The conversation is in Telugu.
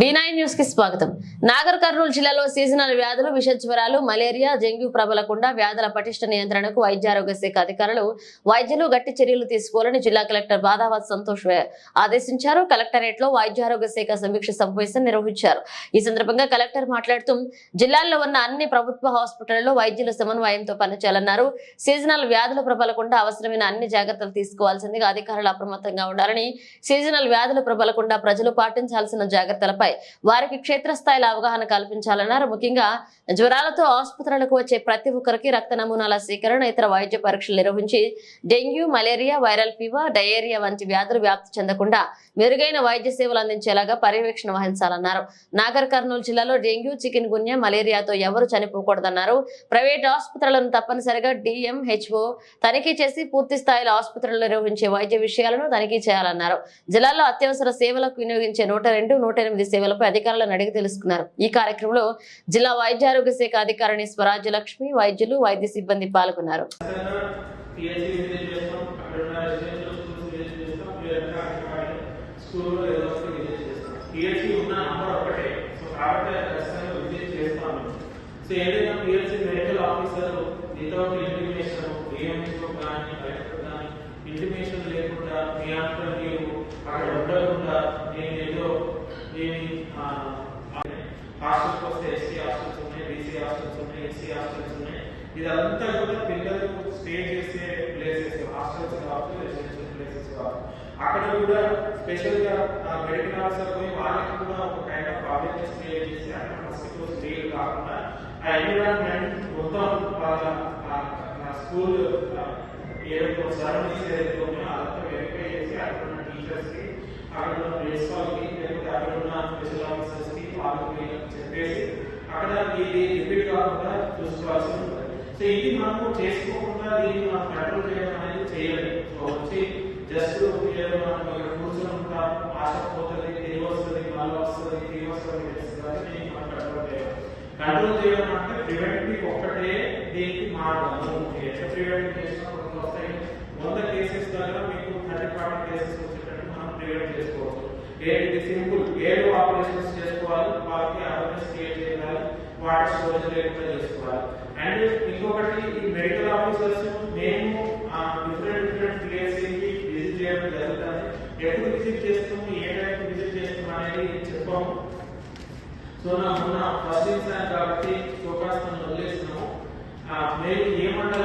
డి నైన్ న్యూస్కి స్వాగతం. నాగర్ కర్నూలు జిల్లాలో సీజనల్ వ్యాధులు విష జ్వరాలు మలేరియా డెంగ్యూ ప్రబలకుండా వ్యాధుల పటిష్ట నియంత్రణకు వైద్యారోగ్య శాఖ అధికారులు వైద్యులు గట్టి చర్యలు తీసుకోవాలని జిల్లా కలెక్టర్ బాధావత్ సంతోష్ ఆదేశించారు. కలెక్టరేట్లో వైద్యారోగ్య శాఖ సమీక్ష సమావేశం నిర్వహించారు. ఈ సందర్భంగా కలెక్టర్ మాట్లాడుతూ జిల్లాల్లో ఉన్న అన్ని ప్రభుత్వ హాస్పిటల్లో వైద్యుల సమన్వయంతో పనిచేయాలన్నారు. సీజనల్ వ్యాధులు ప్రబలకుండా అవసరమైన అన్ని జాగ్రత్తలు తీసుకోవాల్సిందిగా అధికారులు అప్రమత్తంగా ఉండాలని సీజనల్ వ్యాధులు ప్రబలకుండా ప్రజలు పాటించాల్సిన జాగ్రత్తలపై వారికి క్షేత్రస్థాయిలో అవగాహన కల్పించాలన్నారు. ముఖ్యంగా జ్వరాలతో ఆసుపత్రులకు వచ్చే ప్రతి ఒక్కరికి రక్త నమూనాల సేకరణ ఇతర వైద్య పరీక్షలు నిర్వహించి dengue malaria viral fever diarrhoea వంటి వ్యాధులు వ్యాప్తి చెందకుండా మెరుగైన వైద్య సేవలు అందించేలాగా పర్యవేక్షణ వహించాలన్నారు. నాగర్ కర్నూలు జిల్లాలో డెంగ్యూ చికెన్ గున్యా మలేరియాతో ఎవరు చనిపోకూడదన్నారు. ప్రైవేట్ ఆసుపత్రులను తప్పనిసరిగా డిఎంహెచ్ఓ తనిఖీ చేసి పూర్తి స్థాయిలో ఆసుపత్రులు నిర్వహించే వైద్య విషయాలను తనిఖీ చేయాలన్నారు. జిల్లాలో అత్యవసర సేవలకు వినియోగించే నూట రెండు నూట ఎనిమిది సేవలపై అధికారులను అడిగి తెలుసుకున్నారు. ఈ కార్యక్రమంలో జిల్లా వైద్యారోగ్య శాఖ అధికారిని స్వరాజ్య లక్ష్మి వైద్యులు వైద్య సిబ్బంది పాల్గొన్నారు. స్కూల్లో ఏదో ఒకటి విజిట్ చేస్తాం. ఉన్న నంబర్ ఒకటే సో కాబట్టి ఖచ్చితంగా విజిట్ సో ఏదైనా మెడికల్ ఆఫీసర్ వితౌట్ ఇంటిమేషన్ కానీ కలెక్టర్ కానీ ఇంటిమేషన్ లేకుండా మీ అంతా మీరు అక్కడ హాస్టల్కి వస్తే ఎస్సీ హాస్టల్స్ ఉన్నాయి బీసీ హాస్టల్స్ ఉన్నాయి ఎస్సీ హాస్టల్స్ ఉన్నాయి ఇదంతా కూడా పిల్లలు స్టే చేసే ప్లేసెస్ హాస్టల్స్ కావచ్చు రెసిడెన్షియల్ ప్లేసెస్ కావచ్చు అక్కడ కూడా స్పెషల్గా మెడికల్ ఆఫీసర్ పోయి వాళ్ళకి కూడా ఒక కైండ్ ఆఫ్ అవేర్నెస్ క్రియేట్ చేసి అక్కడ ఫస్ట్ రోజు స్టే కాకుండా ఆ ఎన్విరాన్మెంట్ మొత్తం వాళ్ళ స్కూల్ ఏదైతే సరౌండింగ్స్ ఏదైతే ఉన్నాయో అదంతా వెరిఫై చేసి అక్కడ ఉన్న టీచర్స్ అక్కడ ఉన్న ప్రిన్సిపాల్కి లేకపోతే అక్కడ ఉన్న స్పెషల్ ఆఫీసర్స్కి వాళ్ళకి చెప్పేసి అక్కడ ఇది రిపీట్ కాకుండా చూసుకోవాల్సి ఉంటుంది. సో ఇది మనము చేసుకోకుండా దీన్ని మనం కంట్రోల్ చేయడం అనేది చేయలేదు సో వచ్చి జస్ట్ ఏదో మనం ఇక్కడ కూర్చొని ఉంటాం ఆశ పోతుంది తిరిగి వస్తుంది మళ్ళీ వస్తుంది తిరిగి వస్తుంది తెలుస్తుంది దీన్ని మనం కంట్రోల్ చేయాలి కంట్రోల్ చేయడం అంటే ప్రివెంటివ్ ఒక్కటే దీనికి మార్గము. ఎట్లా ప్రివెంట్ చేసినప్పుడు వస్తాయి? వంద కేసెస్ ద్వారా మీకు థర్టీ ఫార్టీ కేసెస్ వచ్చేటట్టు మనం ప్రివెంట్ చేసుకోవచ్చు. ఏంటి? సింపుల్. ఏడు ఆపరేషన్స్ చేసుకోవాలి. చేయాలి వాటర్ స్టోరేజ్ లేకుండా చేసుకోవాలి. అండ్ ఇంకొకటి ఈ మెడికల్ ఆఫీసర్స్ మేము డిఫరెంట్ డిఫరెంట్ ప్లేసెస్కి విజిట్ చేయడం జరుగుతుంది. ఎప్పుడు విజిట్ చేస్తాము ఏ టైంకి విజిట్ చేస్తాము అనేది చెప్పాము. సో నా మొన్న ఫస్ట్ ఇన్సాన్ కాబట్టి ఫోకస్ వదిలేస్తున్నాము. ఆ, ఏమంటారు